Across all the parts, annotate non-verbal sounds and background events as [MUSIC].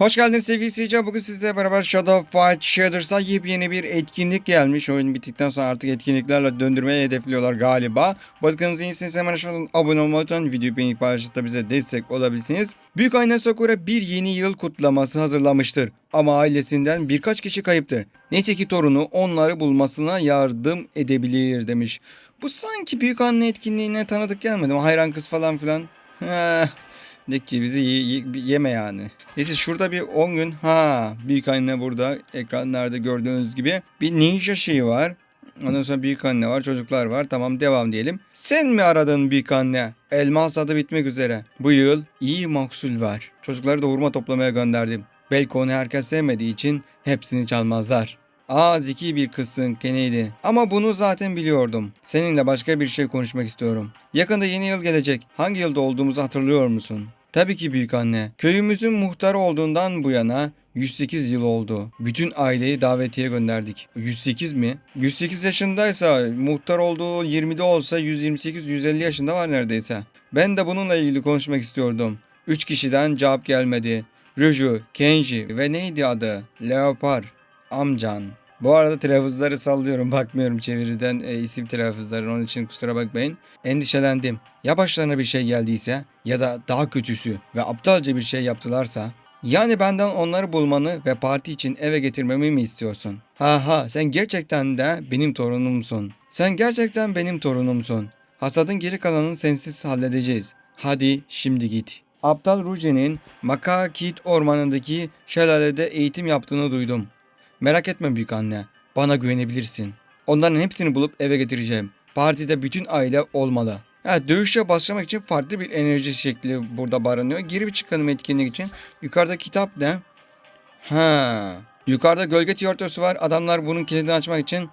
Hoş geldiniz sevgili seyirciler. Bugün sizlerle beraber Shadow Fight Shaders'a yepyeni bir etkinlik gelmiş. Oyun bittikten sonra artık etkinliklerle döndürmeyi hedefliyorlar galiba. Arada iyisiniz hemen aşağıdan abone olmayı unutmayın. Videoyu beğenip paylaşıp da bize destek olabilirsiniz. Büyük Ayna Sakura bir yeni yıl kutlaması hazırlamıştır. Ama ailesinden birkaç kişi kayıptır. Neyse ki torunu onları bulmasına yardım edebilir demiş. Bu sanki büyük anne etkinliğine tanıdık gelmedi mi? Hayran kız falan filan. Heh. De ki bizi ye- ye- yeme yani. Neyse şurada bir 10 gün ha büyük anne burada ekranlarda gördüğünüz gibi bir ninja şeyi var. Ondan sonra büyük anne var çocuklar var tamam devam diyelim. Sen mi aradın büyük anne? Elmas adı bitmek üzere. Bu yıl iyi maksul var. Çocukları da hurma toplamaya gönderdim. Belki onu herkes sevmediği için hepsini çalmazlar. Aa zeki bir kızsın Kennedy. Ama bunu zaten biliyordum. Seninle başka bir şey konuşmak istiyorum. Yakında yeni yıl gelecek. Hangi yılda olduğumuzu hatırlıyor musun? Tabii ki büyük anne. Köyümüzün muhtarı olduğundan bu yana 108 yıl oldu. Bütün aileyi davetiye gönderdik. 108 mi? 108 yaşındaysa muhtar olduğu 20'de olsa 128-150 yaşında var neredeyse. Ben de bununla ilgili konuşmak istiyordum. 3 kişiden cevap gelmedi. Ruju, Kenji ve neydi adı? Leopar, amcan. Bu arada telaffuzları sallıyorum [LAUGHS] bakmıyorum çeviriden e, isim telaffuzları onun için kusura bakmayın. Endişelendim. Ya başlarına bir şey geldiyse ya da daha kötüsü ve aptalca bir şey yaptılarsa? Yani benden onları bulmanı ve parti için eve getirmemi mi istiyorsun? Ha ha sen gerçekten de benim torunumsun. Sen gerçekten benim torunumsun. Hasadın geri kalanını sensiz halledeceğiz. Hadi şimdi git. Aptal Ruje'nin Makakit ormanındaki şelalede eğitim yaptığını duydum. Merak etme büyük anne. Bana güvenebilirsin. Onların hepsini bulup eve getireceğim. Partide bütün aile olmalı. Ha, dövüşe başlamak için farklı bir enerji şekli burada barınıyor. Geri bir çıkalım etkinlik için. Yukarıda kitap ne? Ha. Yukarıda gölge tiyatrosu var. Adamlar bunun kilidini açmak için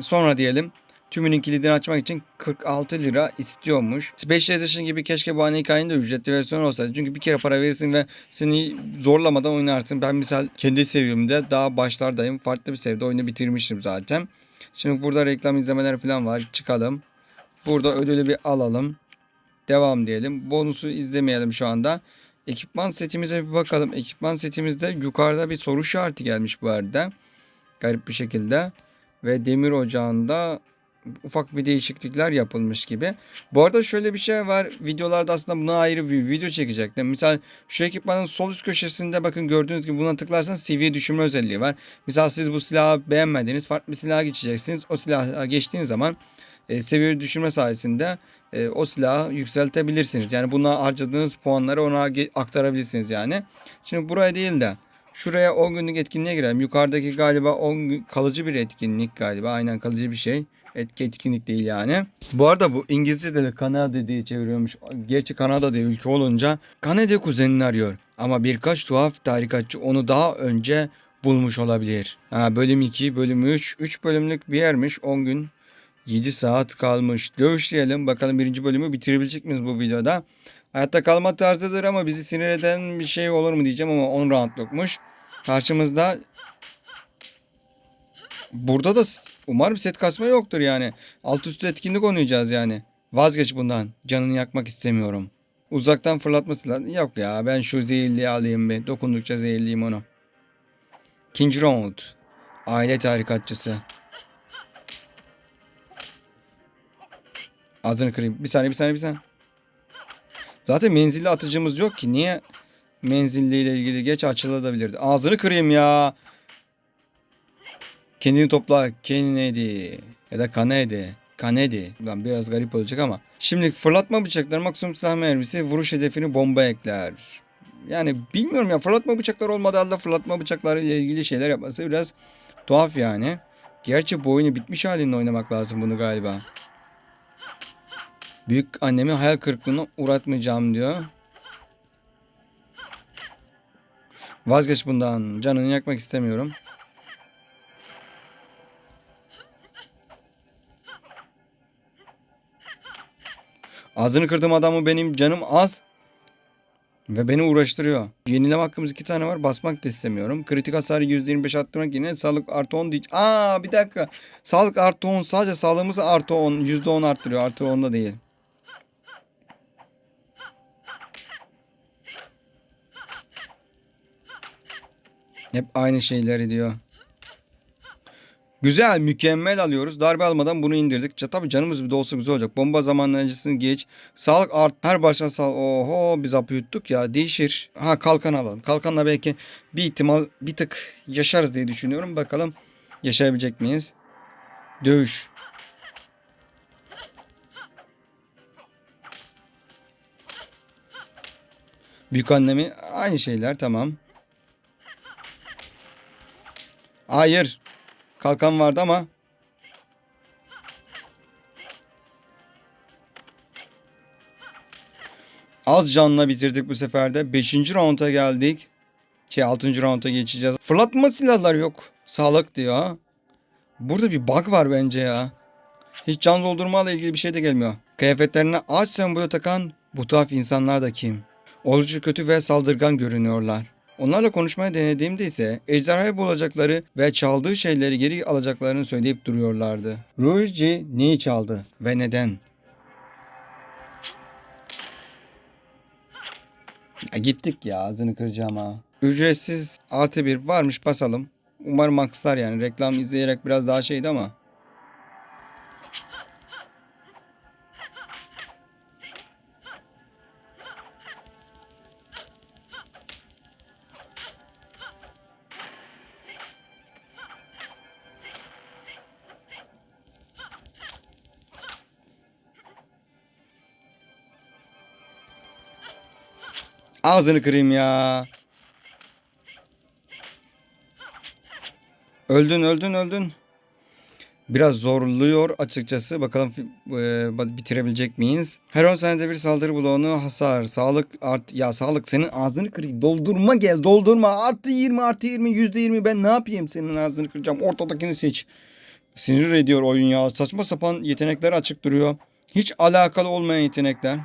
sonra diyelim tümünün kilidini açmak için 46 lira istiyormuş. Special Edition gibi keşke bu anne hikayenin de ücretli versiyonu olsaydı. Çünkü bir kere para verirsin ve seni zorlamadan oynarsın. Ben misal kendi seviyemde daha başlardayım. Farklı bir seviyede oyunu bitirmiştim zaten. Şimdi burada reklam izlemeler falan var. Çıkalım. Burada ödülü bir alalım. Devam diyelim. Bonusu izlemeyelim şu anda. Ekipman setimize bir bakalım. Ekipman setimizde yukarıda bir soru işareti gelmiş bu arada. Garip bir şekilde. Ve demir ocağında ufak bir değişiklikler yapılmış gibi. Bu arada şöyle bir şey var. Videolarda aslında buna ayrı bir video çekecektim. Misal şu ekipmanın sol üst köşesinde bakın gördüğünüz gibi buna tıklarsanız seviye düşürme özelliği var. Misal siz bu silahı beğenmediniz. Farklı bir silaha geçeceksiniz. O silaha geçtiğiniz zaman e, seviye düşürme sayesinde e, o silahı yükseltebilirsiniz. Yani buna harcadığınız puanları ona aktarabilirsiniz yani. Şimdi buraya değil de şuraya 10 günlük etkinliğe girelim. Yukarıdaki galiba 10 gün kalıcı bir etkinlik galiba. Aynen kalıcı bir şey. Etki etkinlik değil yani. Bu arada bu İngilizce'de de Kanada diye çeviriyormuş. Gerçi Kanada diye ülke olunca Kanada kuzenini arıyor. Ama birkaç tuhaf tarikatçı onu daha önce bulmuş olabilir. Ha, bölüm 2, bölüm 3. 3 bölümlük bir yermiş. 10 gün 7 saat kalmış. Dövüşleyelim. Bakalım birinci bölümü bitirebilecek miyiz bu videoda? Hayatta kalma tarzıdır ama bizi sinir eden bir şey olur mu diyeceğim ama 10 roundlukmuş. Karşımızda burada da umarım set kasma yoktur yani. Alt üstü etkinlik oynayacağız yani. Vazgeç bundan. Canını yakmak istemiyorum. Uzaktan fırlatması lazım. Yok ya ben şu zehirliği alayım bir. Dokundukça zehirleyeyim onu. İkinci round. Aile tarikatçısı. Ağzını kırayım. Bir saniye bir saniye bir saniye. Zaten menzilli atıcımız yok ki. Niye menzilliyle ilgili geç açılabilirdi. Ağzını kırayım ya. Kendini topla. Kennedy. Ya da Kanedi. Kanedi. Ulan biraz garip olacak ama. Şimdi fırlatma bıçakları maksimum silah mermisi vuruş hedefini bomba ekler. Yani bilmiyorum ya fırlatma bıçakları olmadığı halde fırlatma bıçakları ile ilgili şeyler yapması biraz tuhaf yani. Gerçi bu oyunu bitmiş halinde oynamak lazım bunu galiba. Büyük annemi hayal kırıklığına uğratmayacağım diyor. Vazgeç bundan. Canını yakmak istemiyorum. Ağzını kırdığım adamı benim canım az. Ve beni uğraştırıyor. Yenileme hakkımız iki tane var. Basmak da istemiyorum. Kritik hasarı %25 arttırmak yine sağlık artı 10 değil. Aa bir dakika. Sağlık artı 10 sadece sağlığımızı artı 10. %10 arttırıyor. Artı 10 da değil. Hep aynı şeyleri diyor. Güzel, mükemmel alıyoruz. Darbe almadan bunu indirdik. Tabii canımız bir de olsa güzel olacak. Bomba zamanlayıcısını geç. Sağlık art. Her baştan sağlık. Oho biz hapı yuttuk ya. Değişir. Ha kalkan alalım. Kalkanla belki bir ihtimal bir tık yaşarız diye düşünüyorum. Bakalım yaşayabilecek miyiz? Dövüş. Büyük annemi aynı şeyler tamam. Hayır. Kalkan vardı ama. Az canla bitirdik bu sefer de. 5. rounda geldik. Şey 6. rounda geçeceğiz. Fırlatma silahlar yok. Sağlık diyor. Burada bir bug var bence ya. Hiç can doldurmayla ilgili bir şey de gelmiyor. Kıyafetlerine ağaç sembolü takan bu tuhaf insanlar da kim? Oldukça kötü ve saldırgan görünüyorlar. Onlarla konuşmaya denediğimde ise ejderhayı bulacakları ve çaldığı şeyleri geri alacaklarını söyleyip duruyorlardı. Ruji neyi çaldı ve neden? Ya gittik ya ağzını kıracağım ha. Ücretsiz artı bir varmış basalım. Umarım maxlar yani reklam izleyerek biraz daha şeydi ama. Ağzını kırayım ya. Öldün öldün öldün. Biraz zorluyor açıkçası. Bakalım e, bitirebilecek miyiz? Her 10 saniyede bir saldırı bloğunu hasar, sağlık art ya sağlık senin ağzını kırayım. Doldurma gel doldurma. Artı 20 artı 20 yüzde 20 ben ne yapayım senin ağzını kıracağım. Ortadakini seç. Sinir ediyor oyun ya. Saçma sapan yetenekler açık duruyor. Hiç alakalı olmayan yetenekler.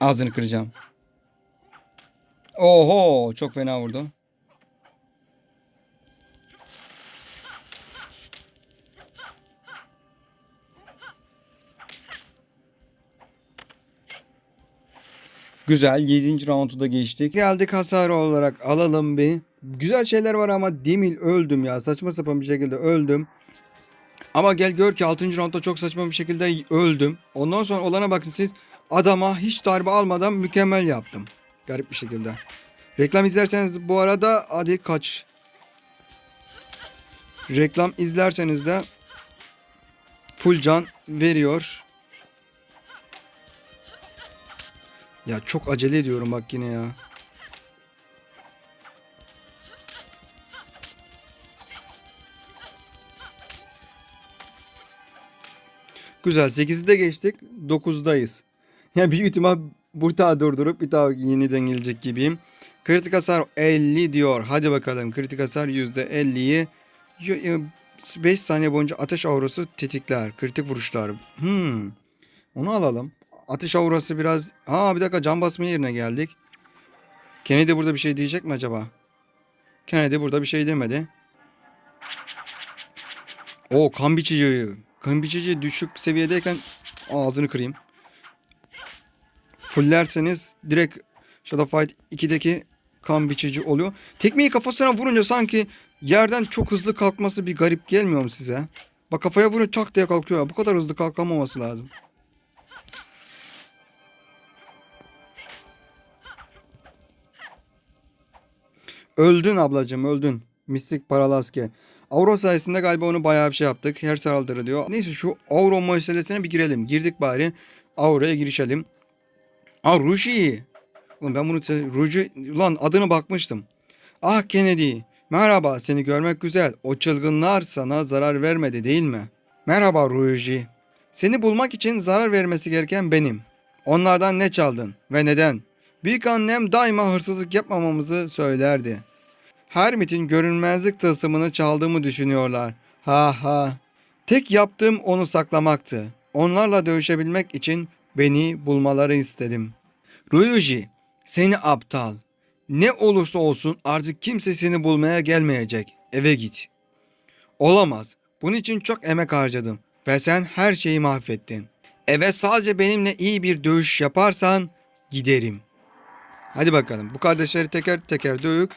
Ağzını kıracağım. Oho çok fena vurdu. Güzel 7. roundu da geçtik. Geldik hasar olarak alalım bir. Güzel şeyler var ama demil öldüm ya. Saçma sapan bir şekilde öldüm. Ama gel gör ki 6. roundda çok saçma bir şekilde öldüm. Ondan sonra olana bakın siz adama hiç darbe almadan mükemmel yaptım. Garip bir şekilde. Reklam izlerseniz bu arada hadi kaç. Reklam izlerseniz de full can veriyor. Ya çok acele ediyorum bak yine ya. Güzel 8'i de geçtik 9'dayız. [LAUGHS] Ya büyük ihtimal burada durdurup bir daha yeniden gelecek gibiyim. Kritik hasar 50 diyor. Hadi bakalım kritik hasar %50'yi 5 saniye boyunca ateş aurası tetikler. Kritik vuruşlar. Hmm. Onu alalım. Ateş aurası biraz... Ha bir dakika can basma yerine geldik. Kennedy burada bir şey diyecek mi acaba? Kennedy burada bir şey demedi. O kan biçici. Kan biçici düşük seviyedeyken ağzını kırayım. Fullerseniz direkt Shadow Fight 2'deki kan biçici oluyor. Tekmeyi kafasına vurunca sanki yerden çok hızlı kalkması bir garip gelmiyor mu size? Bak kafaya vurunca çak diye kalkıyor. Bu kadar hızlı kalkamaması lazım. Öldün ablacığım öldün. Mistik Paralaske. Avro sayesinde galiba onu bayağı bir şey yaptık. Her saldırı diyor. Neyse şu Avro meselesine bir girelim. Girdik bari. Avro'ya girişelim. Aa Ruji. Ulan ben bunu Ruji ulan adını bakmıştım. Ah Kennedy. Merhaba seni görmek güzel. O çılgınlar sana zarar vermedi değil mi? Merhaba Ruji. Seni bulmak için zarar vermesi gereken benim. Onlardan ne çaldın ve neden? Büyük annem daima hırsızlık yapmamamızı söylerdi. Hermit'in görünmezlik tılsımını çaldığımı düşünüyorlar. Ha ha. Tek yaptığım onu saklamaktı. Onlarla dövüşebilmek için beni bulmaları istedim. Ryuji, seni aptal. Ne olursa olsun artık kimse seni bulmaya gelmeyecek. Eve git. Olamaz. Bunun için çok emek harcadım. Ve sen her şeyi mahvettin. Evet sadece benimle iyi bir dövüş yaparsan giderim. Hadi bakalım. Bu kardeşleri teker teker dövük.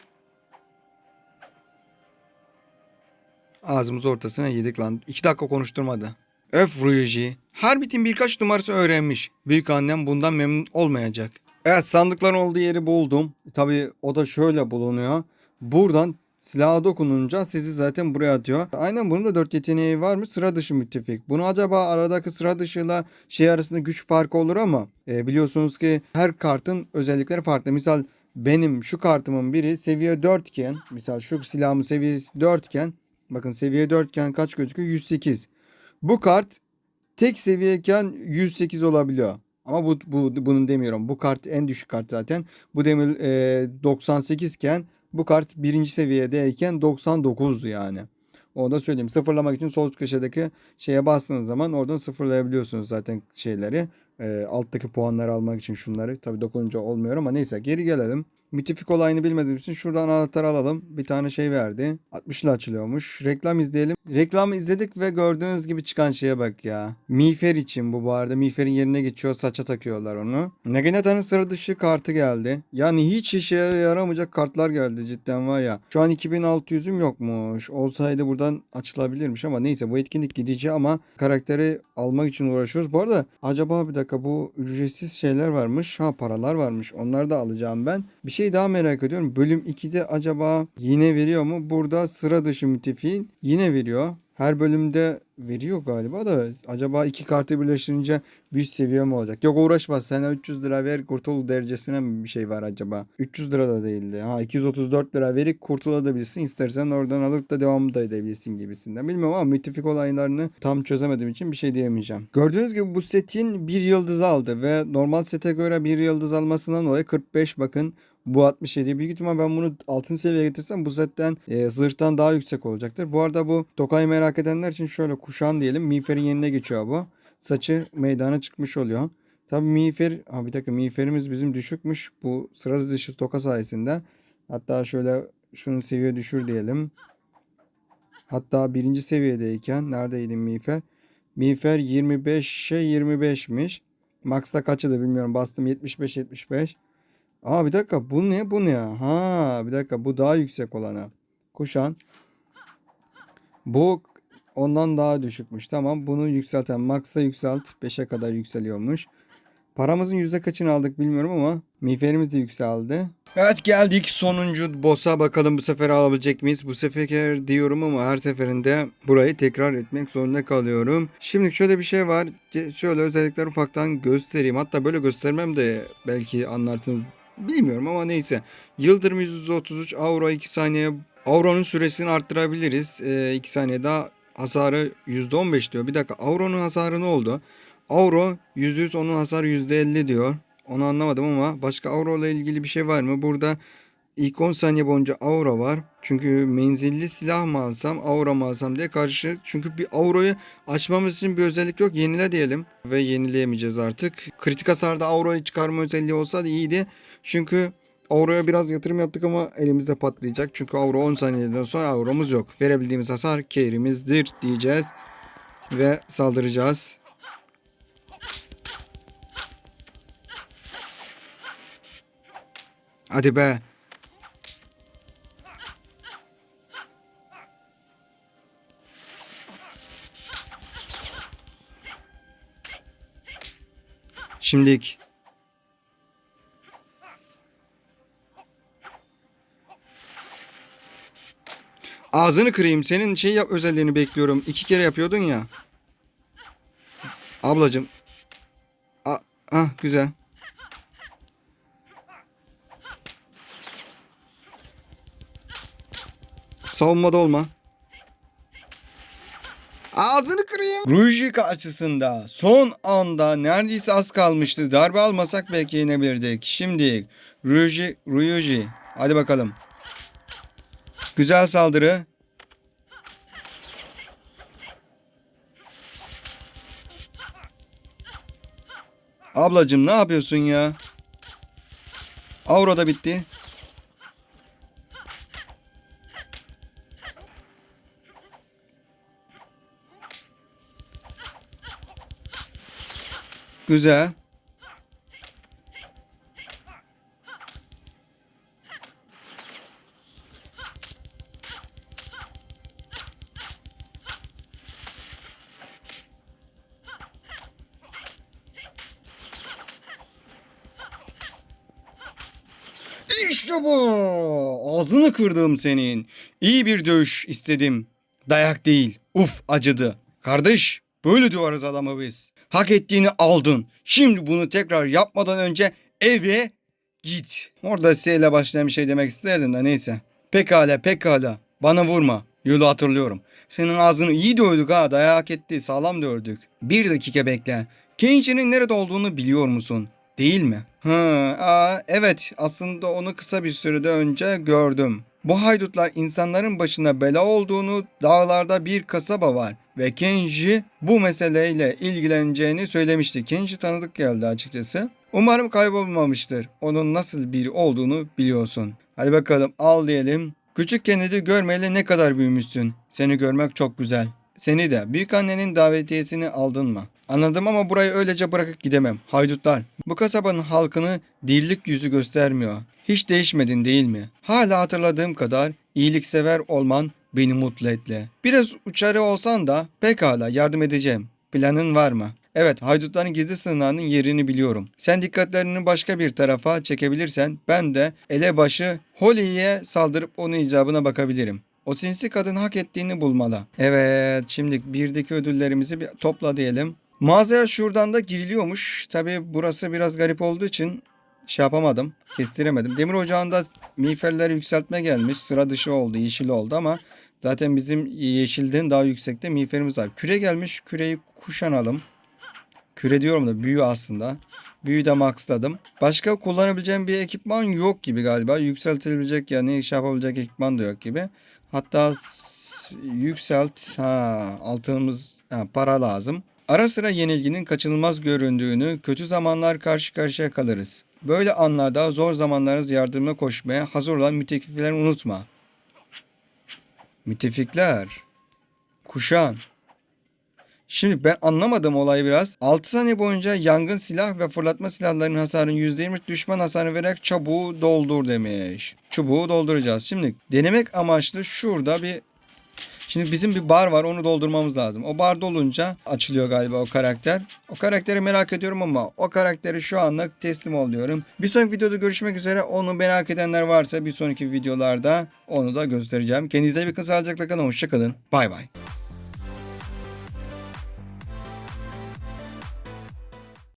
Ağzımız ortasına yedik lan. İki dakika konuşturmadı. Öf Ryuji. Harbit'in birkaç numarası öğrenmiş. Büyük annem bundan memnun olmayacak. Evet sandıkların olduğu yeri buldum. Tabi o da şöyle bulunuyor. Buradan silaha dokununca sizi zaten buraya atıyor. Aynen bunun da 4 yeteneği varmış. Sıra dışı müttefik. Bunu acaba aradaki sıra dışıyla şey arasında güç farkı olur ama e, biliyorsunuz ki her kartın özellikleri farklı. Misal benim şu kartımın biri seviye 4 iken misal şu silahımın seviyesi 4 iken bakın seviye 4 iken kaç gözüküyor? 108. Bu kart tek seviyeyken 108 olabiliyor. Ama bu, bu bunun demiyorum. Bu kart en düşük kart zaten. Bu demir e, 98 iken bu kart birinci seviyedeyken 99'du yani. Onu da söyleyeyim. Sıfırlamak için sol köşedeki şeye bastığınız zaman oradan sıfırlayabiliyorsunuz zaten şeyleri. E, alttaki puanları almak için şunları. Tabi dokununca olmuyor ama neyse geri gelelim. Mütefik olayını bilmediğim için şuradan anahtar alalım. Bir tane şey verdi. 60 ile açılıyormuş. Reklam izleyelim. Reklamı izledik ve gördüğünüz gibi çıkan şeye bak ya. Miğfer için bu bu arada. Miğferin yerine geçiyor. Saça takıyorlar onu. Naginata'nın sıra dışı kartı geldi. Yani hiç işe yaramayacak kartlar geldi cidden var ya. Şu an 2600'üm yokmuş. Olsaydı buradan açılabilirmiş ama neyse bu etkinlik gidici ama karakteri almak için uğraşıyoruz. Bu arada acaba bir dakika bu ücretsiz şeyler varmış. Ha paralar varmış. Onları da alacağım ben. Bir şey daha merak ediyorum. Bölüm 2'de acaba yine veriyor mu? Burada sıra dışı müttefiğin yine veriyor. Her bölümde veriyor galiba da acaba iki kartı birleştirince bir seviye mi olacak? Yok uğraşma sen 300 lira ver kurtul derecesine mi bir şey var acaba? 300 lira da değildi. Ha 234 lira verip kurtulabilirsin. İstersen oradan alıp da devam da edebilirsin gibisinden. Bilmiyorum ama müttefik olaylarını tam çözemediğim için bir şey diyemeyeceğim. Gördüğünüz gibi bu setin bir yıldız aldı ve normal sete göre bir yıldız almasından dolayı 45 bakın bu 67. Büyük ihtimal ben bunu altın seviyeye getirsem bu setten e, zırhtan daha yüksek olacaktır. Bu arada bu Tokay'ı merak edenler için şöyle kuşağın diyelim. Miğferin yerine geçiyor bu. Saçı meydana çıkmış oluyor. Tabi miğfer, ha bir dakika miğferimiz bizim düşükmüş. Bu sıra dışı toka sayesinde. Hatta şöyle şunu seviye düşür diyelim. Hatta birinci seviyedeyken neredeydi miğfer? Miğfer 25'e 25'miş. Max'ta kaçıydı bilmiyorum. Bastım 75 75. Aa bir dakika bu ne bu ne? Ha bir dakika bu daha yüksek olanı. Kuşan. Bu ondan daha düşükmüş. Tamam bunu yükselten. Max'a yükselt. 5'e kadar yükseliyormuş. Paramızın yüzde kaçını aldık bilmiyorum ama miğferimiz de yükseldi. Evet geldik sonuncu boss'a bakalım bu sefer alabilecek miyiz? Bu sefer diyorum ama her seferinde burayı tekrar etmek zorunda kalıyorum. Şimdi şöyle bir şey var. Şöyle özellikler ufaktan göstereyim. Hatta böyle göstermem de belki anlarsınız. Bilmiyorum ama neyse. Yıldırım 133 Aura 2 saniye. Aura'nın süresini arttırabiliriz. 2 saniye daha hasarı %15 diyor. Bir dakika Aura'nın hasarı ne oldu? Auro %100 onun hasarı %50 diyor. Onu anlamadım ama başka Auro ile ilgili bir şey var mı? Burada ilk 10 saniye boyunca Aura var. Çünkü menzilli silah mı alsam, Aura mı alsam diye karşı. Çünkü bir Aura'yı açmamız için bir özellik yok. Yenile diyelim. Ve yenileyemeyeceğiz artık. Kritik hasarda Aura'yı çıkarma özelliği olsa da iyiydi. Çünkü Aura'ya biraz yatırım yaptık ama elimizde patlayacak. Çünkü Aura 10 saniyeden sonra Aura'mız yok. Verebildiğimiz hasar kerimizdir diyeceğiz. Ve saldıracağız. Hadi be. Şimdilik. Ağzını kırayım. Senin şey yap özelliğini bekliyorum. İki kere yapıyordun ya. Ablacım. A ah güzel. Savunmada olma. Ağzını kırayım. Ruji karşısında son anda neredeyse az kalmıştı. Darbe almasak belki yenebilirdik. Şimdi Ruji, Ryuji. Hadi bakalım. Güzel saldırı. Ablacım ne yapıyorsun ya? Avro da bitti. Güzel. İşte. Ağzını kırdım senin. İyi bir dövüş istedim. Dayak değil. Uf acıdı. Kardeş böyle diyoruz adamı biz. Hak ettiğini aldın. Şimdi bunu tekrar yapmadan önce eve git. Orada S başlayan bir şey demek isterdim de neyse. Pekala pekala. Bana vurma. Yolu hatırlıyorum. Senin ağzını iyi dövdük ha. Dayak etti. Sağlam dövdük. Bir dakika bekle. Kenji'nin nerede olduğunu biliyor musun? Değil mi? Hı, aa, evet aslında onu kısa bir sürede önce gördüm. Bu haydutlar insanların başına bela olduğunu dağlarda bir kasaba var ve Kenji bu meseleyle ilgileneceğini söylemişti. Kenji tanıdık geldi açıkçası. Umarım kaybolmamıştır. Onun nasıl biri olduğunu biliyorsun. Hadi bakalım al diyelim. Küçük Kennedy görmeyeli ne kadar büyümüşsün. Seni görmek çok güzel. Seni de büyük annenin davetiyesini aldın mı? Anladım ama burayı öylece bırakıp gidemem. Haydutlar. Bu kasabanın halkını dirlik yüzü göstermiyor. Hiç değişmedin değil mi? Hala hatırladığım kadar iyiliksever olman beni mutlu etti. Biraz uçarı olsan da pekala yardım edeceğim. Planın var mı? Evet, haydutların gizli sığınağının yerini biliyorum. Sen dikkatlerini başka bir tarafa çekebilirsen ben de elebaşı Holly'ye saldırıp onun icabına bakabilirim. O sinsi kadın hak ettiğini bulmalı. Evet, şimdi birdeki ödüllerimizi bir topla diyelim. Mağazaya şuradan da giriliyormuş. Tabi burası biraz garip olduğu için şey yapamadım. Kestiremedim. Demir ocağında miğferleri yükseltme gelmiş. Sıra dışı oldu. Yeşil oldu ama zaten bizim yeşilden daha yüksekte miğferimiz var. Küre gelmiş. Küreyi kuşanalım. Küre diyorum da büyü aslında. Büyü de maxladım. Başka kullanabileceğim bir ekipman yok gibi galiba. Yükseltilebilecek yani şey yapabilecek ekipman da yok gibi. Hatta yükselt. Ha, altınımız ha, para lazım. Ara sıra yenilginin kaçınılmaz göründüğünü, kötü zamanlar karşı karşıya kalırız. Böyle anlarda zor zamanlarınız yardımına koşmaya hazır olan müttefikleri unutma. Müttefikler. Kuşan. Şimdi ben anlamadım olayı biraz. 6 saniye boyunca yangın silah ve fırlatma silahlarının hasarının %20 düşman hasarı vererek çubuğu doldur demiş. Çubuğu dolduracağız. Şimdi denemek amaçlı şurada bir Şimdi bizim bir bar var onu doldurmamız lazım. O bar dolunca açılıyor galiba o karakter. O karakteri merak ediyorum ama o karakteri şu anlık teslim oluyorum. Bir sonraki videoda görüşmek üzere. Onu merak edenler varsa bir sonraki videolarda onu da göstereceğim. Kendinize iyi bakın sağlıcakla kalın. Hoşçakalın. Bay bay.